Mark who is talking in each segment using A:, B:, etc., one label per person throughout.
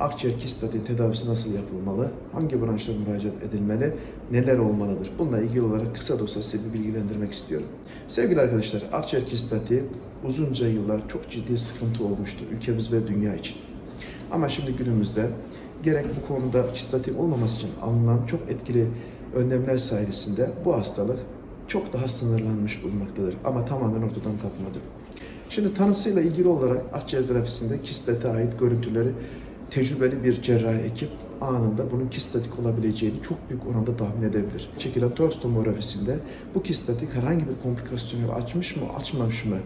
A: akciğer tedavisi nasıl yapılmalı, hangi branşa müracaat edilmeli, neler olmalıdır? Bununla ilgili olarak kısa da olsa sizi bilgilendirmek istiyorum. Sevgili arkadaşlar, akciğer kistati uzunca yıllar çok ciddi sıkıntı olmuştu ülkemiz ve dünya için. Ama şimdi günümüzde gerek bu konuda kistatin olmaması için alınan çok etkili önlemler sayesinde bu hastalık çok daha sınırlanmış bulunmaktadır. Ama tamamen ortadan kalkmadı. Şimdi tanısıyla ilgili olarak akciğer grafisinde kistete ait görüntüleri tecrübeli bir cerrahi ekip anında bunun kistatik olabileceğini çok büyük oranda tahmin edebilir. Çekilen toraks tomografisinde bu kistatik herhangi bir komplikasyonu açmış mı açmamış mı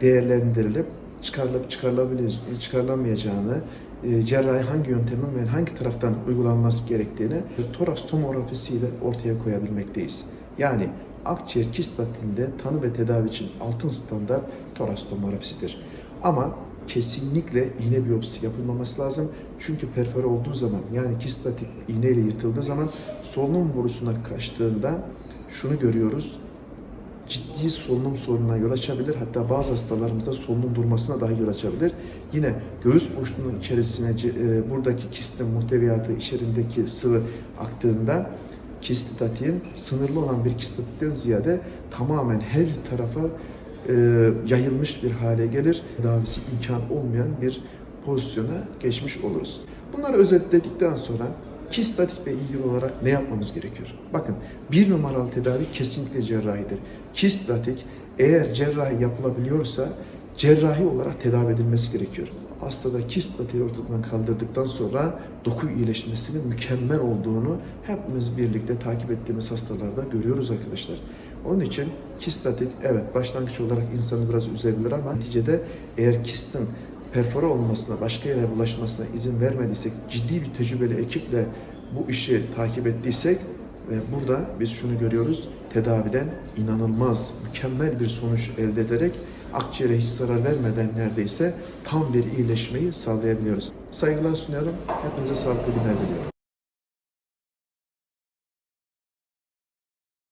A: değerlendirilip çıkarılıp çıkarılabilir, çıkarılamayacağını, e, cerrahi hangi yöntemin ve hangi taraftan uygulanması gerektiğini toraks tomografisiyle ortaya koyabilmekteyiz. Yani akciğer kistatinde tanı ve tedavi için altın standart toraks tomografisidir. Ama kesinlikle iğne biyopsisi yapılmaması lazım. Çünkü perfore olduğu zaman yani kistatik iğneyle yırtıldığı zaman solunum borusuna kaçtığında şunu görüyoruz ciddi solunum sorununa yol açabilir. Hatta bazı hastalarımızda solunum durmasına dahi yol açabilir. Yine göğüs boşluğunun içerisine e, buradaki kistin muhteviyatı içerisindeki sıvı aktığında kistitatiğin sınırlı olan bir kistititten ziyade tamamen her tarafa e, yayılmış bir hale gelir. Tedavisi imkan olmayan bir pozisyona geçmiş oluruz. Bunları özetledikten sonra kistatikle ilgili olarak ne yapmamız gerekiyor? Bakın bir numaralı tedavi kesinlikle cerrahidir. Kistatik eğer cerrahi yapılabiliyorsa cerrahi olarak tedavi edilmesi gerekiyor. Hastada kistatiği ortadan kaldırdıktan sonra doku iyileşmesinin mükemmel olduğunu hepimiz birlikte takip ettiğimiz hastalarda görüyoruz arkadaşlar. Onun için kistatik evet başlangıç olarak insanı biraz üzebilir ama neticede eğer kistin perfore olmasına, başka yere bulaşmasına izin vermediysek, ciddi bir tecrübeli ekiple bu işi takip ettiysek ve burada biz şunu görüyoruz, tedaviden inanılmaz, mükemmel bir sonuç elde ederek akciğere hiç zarar vermeden neredeyse tam bir iyileşmeyi sağlayabiliyoruz. Saygılar sunuyorum, hepinize sağlıklı günler diliyorum.